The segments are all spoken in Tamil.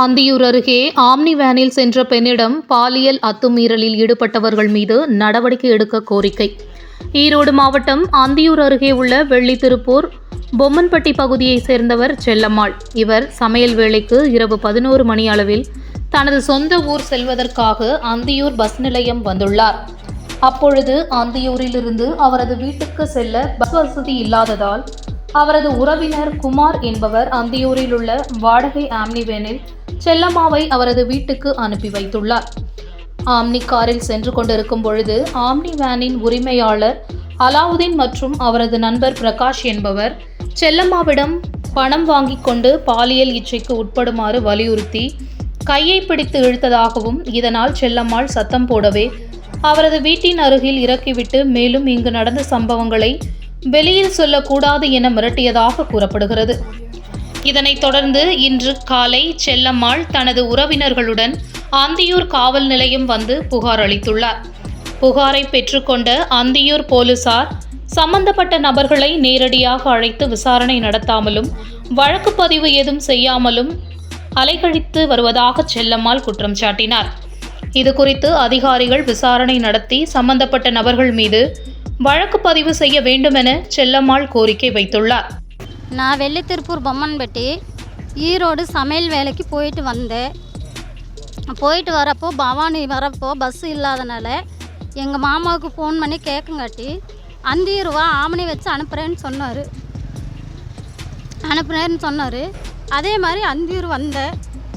ஆந்தியூர் அருகே ஆம்னி வேனில் சென்ற பெண்ணிடம் பாலியல் அத்துமீறலில் ஈடுபட்டவர்கள் மீது நடவடிக்கை எடுக்க கோரிக்கை. ஈரோடு மாவட்டம் ஆந்தியூர் அருகே உள்ள வெள்ளித்திருப்பூர் பொம்மன்பட்டி பகுதியைச் சேர்ந்தவர் செல்லம்மாள். இவர் சமையல் வேலைக்கு இரவு பதினோரு மணி அளவில் தனது சொந்த ஊர் செல்வதற்காக அந்தியூர் பஸ் நிலையம் வந்துள்ளார். அப்பொழுது அந்தியூரிலிருந்து அவரது வீட்டுக்கு செல்ல பஸ் வசதி இல்லாததால் அவரது உறவினர் குமார் என்பவர் அந்தியூரில் உள்ள வாடகை ஆம்னி வேனில் செல்லம்மாவை அவரது வீட்டுக்கு அனுப்பி வைத்துள்ளார். ஆம்னி காரில் சென்று கொண்டிருக்கும் பொழுது ஆம்னி வேனின் உரிமையாளர் அலாவுதீன் மற்றும் அவரது நண்பர் பிரகாஷ் என்பவர் செல்லம்மாவிடம் பணம் வாங்கிக் கொண்டு பாலியல் இச்சைக்கு உட்படுமாறு வலியுறுத்தி கையை பிடித்து இழுத்ததாகவும் இதனால் செல்லம்மாள் சத்தம் போடவே அவரது வீட்டின் அருகில் இறக்கிவிட்டு மேலும் இங்கு நடந்த சம்பவங்களை வெளியில் சொல்லக்கூடாது என மிரட்டியதாக கூறப்படுகிறது. இதனைத் தொடர்ந்து இன்று காலை செல்லம்மாள் தனது உறவினர்களுடன் அந்தியூர் காவல் நிலையம் வந்து புகார் அளித்துள்ளார். புகாரை பெற்றுக்கொண்ட அந்தியூர் போலீசார் சம்பந்தப்பட்ட நபர்களை நேரடியாக அழைத்து விசாரணை நடத்தாமலும் வழக்கு பதிவு ஏதும் செய்யாமலும் அலைகழித்து வருவதாக செல்லம்மாள் குற்றம் சாட்டினார். இது குறித்து அதிகாரிகள் விசாரணை நடத்தி சம்பந்தப்பட்ட நபர்கள் மீது வழக்கு பதிவு செய்ய வேண்டுமென செல்லம்மாள் கோரிக்கை வைத்துள்ளார். நான் வெள்ளித்திருப்பூர் பொம்மன்பட்டி ஈரோடு சமையல் வேலைக்கு போயிட்டு வந்தேன். போயிட்டு வரப்போ பவானி வரப்போ பஸ்ஸு இல்லாதனால எங்கள் மாமாவுக்கு ஃபோன் பண்ணி கேட்குங்காட்டி அந்தி ரூபா ஆமணி வச்சு அனுப்புகிறேன்னு சொன்னார். அனுப்புகிறேன்னு சொன்னார். அதே மாதிரி அந்தியூர் வந்தேன்.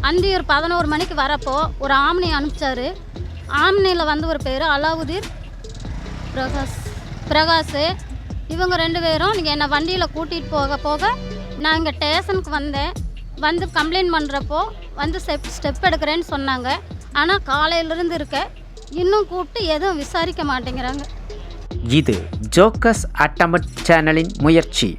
அந்தியூர் பதினோரு மணிக்கு வரப்போ ஒரு ஆம்னி அனுப்பிச்சாரு. ஆம்னியில் வந்து ஒரு பேர் அலாவுதீர் பிரகாஷ். பிரகாஷ் இவங்க ரெண்டு பேரும் நீங்கள் என்னை வண்டியில் கூட்டிகிட்டு போக போக நான் இங்கே ஸ்டேஷனுக்கு வந்தேன். வந்து கம்ப்ளைண்ட் பண்ணுறப்போ வந்து ஸ்டெப் ஸ்டெப் எடுக்கிறேன்னு சொன்னாங்க. ஆனால் காலையிலேருந்து இருக்க இன்னும் கூப்பிட்டு எதுவும் விசாரிக்க மாட்டேங்கிறாங்க. இது ஜோக்கஸ் அட்டமட் சேனலின் முயற்சி.